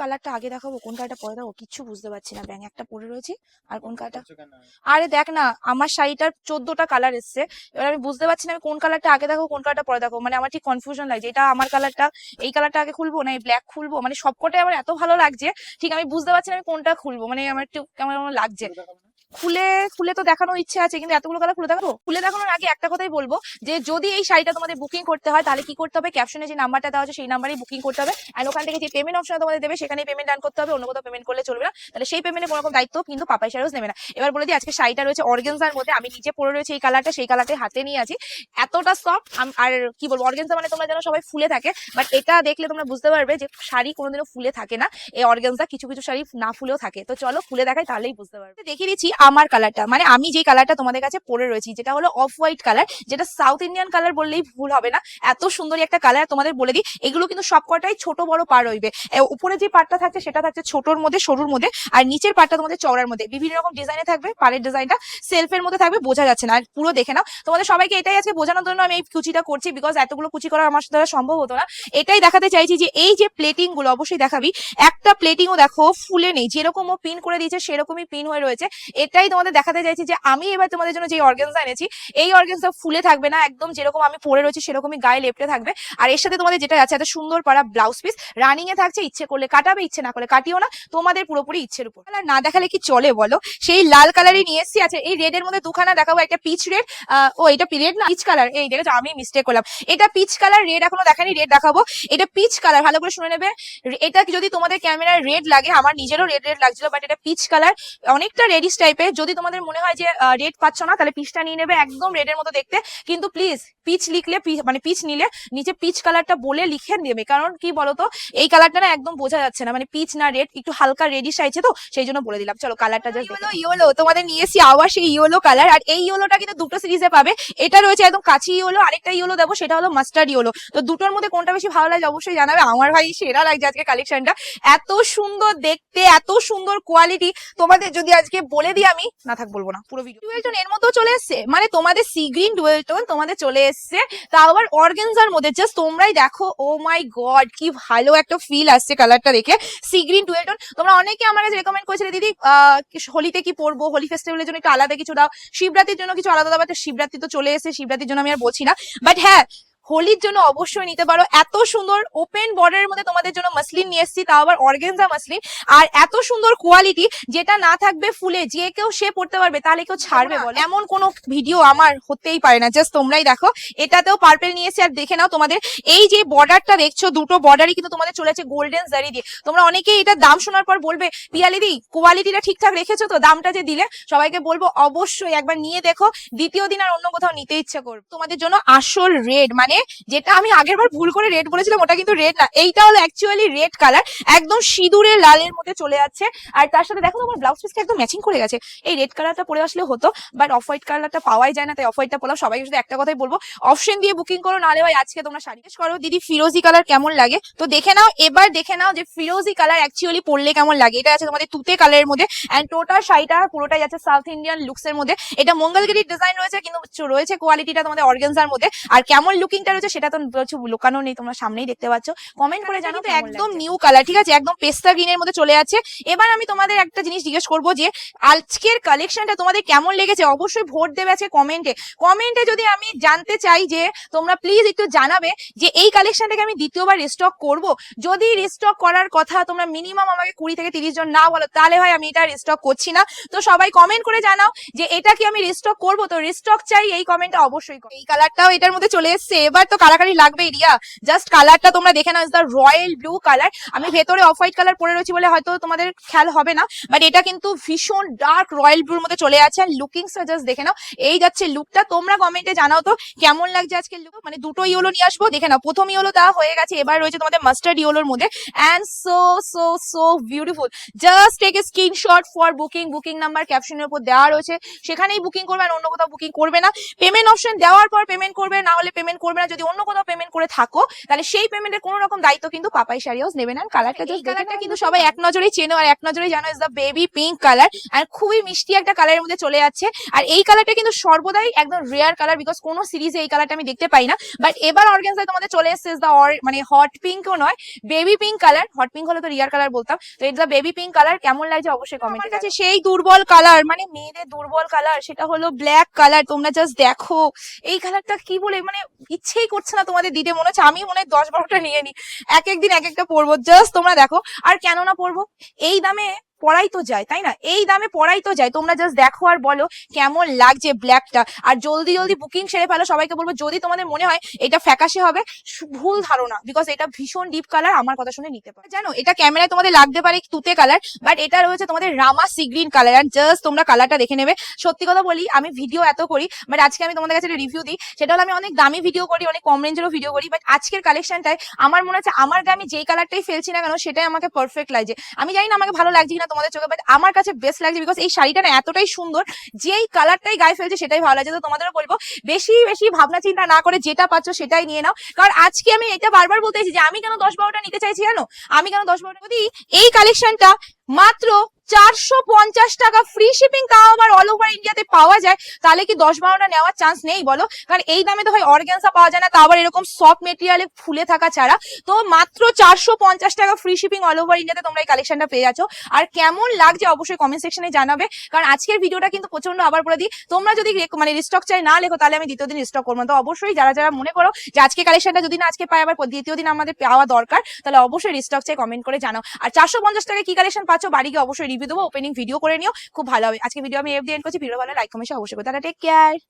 কালারটা আগে দেখাবো কোন কালারটা পরে দেখাবো কিচ্ছু বুঝতে পারছি না। ব্যাং একটা পরে রয়েছি আর কোন কালারটা আরে দেখ না আমার শাড়িটার চোদ্দটা কালার এসছে এবার আমি বুঝতে পারছি না আমি কোন কালারটা আগে দেখো কোন কালারটা পরে দেখো মানে আমার ঠিক কনফিউশন লাগছে এটা আমার কালারটা এই কালারটা আগে খুলবো না এই ব্ল্যাক খুলবো? মানে সবকটাই আমার এত ভালো লাগছে ঠিক আমি বুঝতে পারছি না আমি কোনটা খুলবো মানে আমার একটু কেমন কেমন লাগছে। খুলে খুলে তো দেখানোর ইচ্ছে আছে, কিন্তু এতগুলো কালার খুলে দেখাবো? খুলে দেখানোর আগে একটা কথাই বলব যে, যদি এই শাড়িটা তোমাদের বুকিং করতে হয়, তাহলে কি করতে হবে? ক্যাপশনে যে নাম্বারটা দেওয়া আছে, সেই নাম্বারেই বুকিং করতে হবে। অ্যান্ড ওখান থেকে যে পেমেন্ট অপশন তোমাদের দেবে সেখানে পেমেন্ট ডান করতে হবে। অন্য কোথাও পেমেন্ট করলে চলবে না। তাহলে সেই পেমেন্টের কোনো রকম দায়িত্ব কিন্তু পাপাই শাড়িও নেবে না। এবার বলে দিই, আজকে শাড়িটা রয়েছে অর্গেনজার মধ্যে। আমি নিজে পরে রয়েছে এই কালারটা সেই কালারটা হাতে নিয়ে আছি। এতটা সফট আর কি বলব, অর্গেনজা মানে তোমরা যেন সবাই ফুলে থাকে। বাট এটা দেখলে তোমরা বুঝতে পারবে যে, শাড়ি কোনোদিনও ফুলে থাকে না। এই অর্গেনজা কিছু কিছু শাড়ি না ফুলেও থাকে। তো চলো, খুলে দেখাই, তাহলেই বুঝতে পারবে। দেখিয়ে দিচ্ছি আমার কালারটা মানে আমি যে কালারটা তোমাদের কাছে পরে রয়েছি যেটা হলো অফ হোয়াইট কালার যেটা সাউথ ইন্ডিয়ান কালার বললেই ভুল হবে না। এত সুন্দর একটা কালার তোমাদের বলে দিই এগুলো কিন্তু সবকটাই ছোট বড় পার হইবে এ, উপরে যে পাটটা থাকছে সেটা থাকছে ছোটর মধ্যে সরুর মধ্যে আর নিচের পাটটা তোমাদের চওড়ার মধ্যে। বিভিন্ন রকম ডিজাইনে থাকবে পাড়ের ডিজাইনটা সেলফের মধ্যে থাকবে বোঝা যাচ্ছে না। আর পুরো দেখে নাও তোমাদের সবাইকে এটাই আজকে বোঝানোর জন্য আমি এই কুচিটা করছি বিকজ এতগুলো কুচি করা আমার দ্বারা সম্ভব হতো না। এটাই দেখাতে চাইছি যে এই যে প্লেটিংগুলো অবশ্যই দেখাবি একটা প্লেটিংও দেখো ফুলে নেই যেরকম ও পিন করে দিয়েছে সেরকমই পিন হয়ে রয়েছে। এটাই তোমাদের দেখাতে চাইছি যে আমি এবার তোমাদের জন্য যে অর্গেনসা এনেছি, এই অর্গেনসা ফুলে থাকবে না, একদম যেরকম আমি পরে রয়েছি সেরকমই গায়ে লেপটে থাকবে। আর এর সাথে তোমাদের যেটা আছে এত সুন্দর পাড়া ব্লাউজ পিস রানিং এ থাকছে, ইচ্ছে করলে কাটাবে, ইচ্ছে না করলে কাটিও না, তোমাদের পুরোপুরি ইচ্ছের উপর। কালার না দেখালে কি চলে বলো? সেই লাল কালারই নিয়ে এসেছি আছে এই রেড এর মধ্যে দুখানা দেখাবো, একটা পিচ রেড ও এটা রেড না পিচ কালার এই দেখেছ, আমি মিস্টেক করলাম। এটা পিচ কালার রেড এখনও দেখানি রেড দেখাবো। এটা পিচ কালার ভালো করে শুনে নেবে। এটা যদি তোমাদের ক্যামেরায় রেড লাগে, আমার নিজেরও রেড রেড লাগছিল বাট এটা পিচ কালার অনেকটা রেডিশ টাইপের যদি তোমাদের মনে হয় যে রেড পাচ্ছ না তাহলে পিচটা নিয়ে নেবে একদম রেডের মতো দেখতে। কিন্তু প্লিজ পিচ লিখলে মানে পিচ নিলে নিচে পিচ কালারটা বলে লিখে নেবে। কারণ কি বলতো এই কালারটা না একদম বোঝা যাচ্ছে না। মানে পিচ না রেড একটু হালকা রেডিশ আছে তো সেই জন্য বলে দিলাম। চলো কালারটা জাস্ট ইয়েলো ইয়েলো তোমাদের নিয়ে এসেছি আবার সেই ইয়েলো কালার আর এই ইয়েলোটা কিন্তু দুটো সিরিজে পাবে। এটা রয়েছে একদম কাছি ইয়েলো আরেকটা ইয়েলো দেবো সেটা হলো মাস্টার্ড ইয়েলো তো দুটোর মধ্যে কোনটা বেশি ভালো লাগে অবশ্যই জানাবে। আমার ভাই সেরা লাগছে আজকে কালেকশনটা এত সুন্দর দেখতে এত সুন্দর কোয়ালিটি তোমাদের যদি আজকে বলে দিই আমি না থাক বলব না, পুরো ভিডিও ডুয়েলটন এর মধ্যেও চলে এসছে? মানে তোমাদের সি গ্রিন ডুয়েলটন তোমাদের চলে এসছে তা আবার অর্গেনজার মধ্যে জাস্ট তোমরাই দেখো ও মাই গড কি ভালো একটা ফিল আসছে কালারটা দেখে। সি গ্রিন ডুয়েলটন তোমরা অনেকে আমার কাছে রেকমেন্ড করেছিলে, দিদি হোলিতে কি পরবো? হোলি ফেস্টিভ্যালের জন্য একটু আলাদা কিছু দাও। শিবরাত্রির জন্য কিছু আলাদা দাও শিবরাত্রি তো চলে এসেছে, শিবরাত্রির জন্য আমি আর বলছি না। বাট হ্যাঁ হোলির জন্য অবশ্যই নিতে পারো। এত সুন্দর ওপেন বর্ডারের মধ্যে তোমাদের জন্য মাসলিন নিয়ে এসেছি তাও আবার অর্গেনজা মাসলিন আর এত সুন্দর কোয়ালিটি যেটা না থাকবে ফুলে যে কেউ সে পড়তে পারবে তাহলে কেউ ছাড়বে বলো। এমন কোনো ভিডিও আমার হতেই পারে না জাস্ট তোমরাই দেখো। এটাতেও পার্পেল নিয়ে নিয়েছি আর দেখে নাও তোমাদের এই যে বর্ডারটা দেখছ দুটো বর্ডারই কিন্তু তোমাদের চলেছে গোল্ডেন জারি দিয়ে। তোমরা অনেকেই এটার দাম শোনার পর বলবে পিয়ালিদি কোয়ালিটিটা ঠিকঠাক রেখেছো তো দামটা যে দিলে? সবাইকে বলব অবশ্যই একবার নিয়ে দেখো। দ্বিতীয় দিন আর অন্য কোথাও নিতে ইচ্ছে করবে তোমাদের জন্য আসল রেড মানে যেটা আমি আগের বার ভুল করে রেড বলেছিলাম, ওটা কিন্তু রেড না। এইটা হলো অ্যাকচুয়ালি রেড কালার একদম সিঁদুরে লালের মধ্যে চলে যাচ্ছে আর তার সাথে দেখো তোমার ব্লাউজ পিসটা একদম ম্যাচিং করে গেছে। এই রেড কালারটা পরে আসলে হতো বাট অফ হোয়াইট কালারটা পাওয়াই যায় না, তাই অফ হোয়াইটটা পড়লাম সবাইকে শুধু একটা কথাই বলব অপশন দিয়ে বুকিং করো, নাহলে ভাই আজকে তোমরা শাড়ি করো। দিদি, ফিরোজি কালার কেমন লাগে? তো দেখে নাও, এবার দেখে নাও যে ফিরোজি কালার অ্যাকচুয়ালি পরলে কেমন লাগে। এটা আছে তোমাদের তুতে কালারের মধ্যে অ্যান্ড টোটাল শাড়িটা পুরোটাই আছে সাউথ ইন্ডিয়ান লুকস এর মধ্যে। এটা মঙ্গলগিরির ডিজাইন রয়েছে, কিন্তু রয়েছে কোয়ালিটিটা তোমাদের অর্গেনজার মধ্যে। আর কেমন লুকিংটা রয়েছে সেটা তো বলছো লুকানো নেই তোমরা সামনেই দেখতে পাচ্ছ। কমেন্ট করে জানো তো একদম নিউ কালার ঠিক আছে? একদম পেস্তা গ্রিনের মধ্যে চলে যাচ্ছে এবার আমি তোমাদের একটা জিনিস জিজ্ঞেস করব যে আজকের কালেকশনটা তোমাদের কেমন লেগেছে? অবশ্যই ভোট দেবে আছে কমেন্টে কমেন্টে যদি আমি জানতে চাই যে তোমরা প্লিজ একটু জানাবে যে এই কালেকশনটাকে আমি দ্বিতীয়বার রিস্টক করব। যদি রিস্টক করার কথা তোমরা মিনিমাম আমাকে কুড়ি থেকে তিরিশ জন না বলো তাহলে হয় আমি এটা রিস্টক করছি না। তো সবাই কমেন্ট করে জানাও যে এটা কি আমি রিস্টক করব? তো রিস্টক চাই এই কমেন্টটা অবশ্যই। এই কালারটাও এটার মধ্যে চলে এসেছে। এবার তো কালাকারি লাগবে রিয়া। জাস্ট কালারটা তোমরা দেখে নাও দ্য রয়্যাল ব্লু কালার আমি ভেতরে অফ হোয়াইট কালার পরে রয়েছি বলে হয়তো তোমাদের খেয়াল হবে না বাট এটা কিন্তু ভীষণ ডার্ক রয়্যাল ব্লুর মধ্যে চলে আছে আর লুকিংসটা জাস্ট দেখে নাও। এই যাচ্ছে লুকটা তোমরা কমেন্টে জানাও তো, কেমন লাগছে আজকের লুক মানে দুটো ইয়েলো নিয়ে আসব, দেখে নাও। প্রথম ইয়েলো দেওয়া হয়ে গেছে, এবার রয়েছে তোমাদের মাস্টার্ড ইয়েলোর মধ্যে and so so so beautiful just take a screenshot for booking booking number ক্যাপশনের উপর দেওয়া রয়েছে। সেখানেই বুকিং করবে, আর অন্য কোথাও বুকিং করবে না। পেমেন্ট অপশন দেওয়ার পর পেমেন্ট করবে, না হলে পেমেন্ট করবে না। যদি অন্য কোথাও পেমেন্ট করে থাকো তাহলে সেই পেমেন্টের কোনো রকম দায়িত্ব কিন্তু পাপাই শাড়ি হাউস নেবে না। কালারটা এই কালারটা কিন্তু সবাই এক নজরেই চেনো আর এক নজরেই জানো is the baby pink colour আর খুবই মিষ্টি একটা কালারের মধ্যে চলে যাচ্ছে। আর এই কালারটা কিন্তু সর্বদাই একদম রেয়ার কালার বিকজ কোনো সিরিজে এই কালারটা আমি দেখতে পাই না। বাট এবার অর্গানজায় তোমাদের চলে এসেছে ইজ দ্য মানে হট পিঙ্কও নয় baby pink colour hot pink হলে তো রিয়ার কালার বলতাম। তো দ্য বেবি পিঙ্ক কালার কেমন লাগছে অবশ্যই কমেন্ট কাছে সেই দুর্বল কালার মানে মেয়েদের দুর্বল কালার সেটা হলো ব্ল্যাক কালার তোমরা জাস্ট দেখো। এই কালারটা কি বলে? মানে ইচ্ছেই করছে না তোমাদের দিতে, মনে হচ্ছে আমি মনে হয় দশ বারোটা নিয়ে নি। এক একদিন এক একটা পরবো। জাস্ট তোমরা দেখো। আর কেন না পরবো? এই দামে পড়াই তো যায়, তাই না? এই দামে পড়াই তো যায়। তোমরা জাস্ট দেখো আর বলো কেমন লাগছে ব্ল্যাকটা। আর জলদি জলদি বুকিং সেরে ফেলো। সবাইকে বলব, যদি তোমাদের মনে হয় এটা ফ্যাকাশে হবে ভুল ধারণা। বিকজ এটা ভীষণ ডিপ কালার আমার কথা শুনে নিতে পারো। জানো, এটা ক্যামেরায় তোমাদের লাগতে পারে তুতে কালার বাট এটা রয়েছে তোমাদের রামা সি গ্রিন কালার আর জাস্ট তোমরা কালারটা দেখে নেবে। সত্যি কথা বলি, আমি ভিডিও এত করি বাট আজকে আমি তোমাদের কাছে রিভিউ দিই। সেটা হলো আমি অনেক দামি ভিডিও করি, অনেক কম রেঞ্জেরও ভিডিও করি বাট আজকের কালেকশনটায় আমার মনে হচ্ছে আমার গায়ে আমি যেই কালারটাই ফেলছি না কেন, সেটাই আমাকে পারফেক্ট লাগছে। আমি জানি না আমাকে ভালো লাগছে কিনা তোমাদের চোখে বাট আমার কাছে বেস্ট লাগছে বিকজ এই শাড়িটা না এতটাই সুন্দর, যেই কালারটাই গায়ে ফেলছে সেটাই ভালো লাগছে। তো তোমাদেরও বলব, বেশি বেশি ভাবনা চিন্তা না করে যেটা পাচ্ছ সেটাই নিয়ে নাও। কারণ আজকে আমি এটা বারবার বলতেছি যে আমি কেন দশ বারোটা নিতে চাইছি জানো? আমি কেন দশ বারোটা? এই কালেকশনটা মাত্র চারশো পঞ্চাশ টাকা ফ্রি শিপিং তাও আবার অল ওভার ইন্ডিয়াতে পাওয়া যায়। তাহলে কি দশ বারোটা নেওয়ার চান্স নেই বলো? কারণ এই দামে তো হয় অর্গ্যান্সা পাওয়া যায় না, তা আবার এরকম সফট মেটেরিয়ালে ফুলে থাকা ছাড়া। তো মাত্র চারশো পঞ্চাশ টাকা ফ্রি শিপিং অল ওভার ইন্ডিয়াতে তোমরা এই কালেকশনটা পেয়ে যাচ্ছ। আর কেমন লাগছে অবশ্যই কমেন্ট সেকশনে জানাবে। কারণ আজকের ভিডিওটা কিন্তু প্রচণ্ড আবার বলে দিই, তোমরা যদি মানে রিস্টক চাই না লেখো, তাহলে আমি দ্বিতীয় দিন রিস্টক করব তো অবশ্যই যারা যারা মনে করো যে আজকে কালেকশনটা যদি না আজকে পাই আবার দ্বিতীয় দিন আমাদের পাওয়া দরকার, তাহলে অবশ্যই রিস্টক চাই কমেন্ট করে জানাও। আর চারশো পঞ্চাশ টাকা কি কালেকশন পাচ্ছ, বাড়ি গিয়ে অবশ্যই রিভিউ দেবো ওপেনিং ভিডিও করে নিও, খুব ভালো হবে। আজকে ভিডিও আমি এফ দিয়ে করছি ভিডিও ভালো লাইক কমেন্ট অবশ্যই করে। তাহলে টেক কেয়ার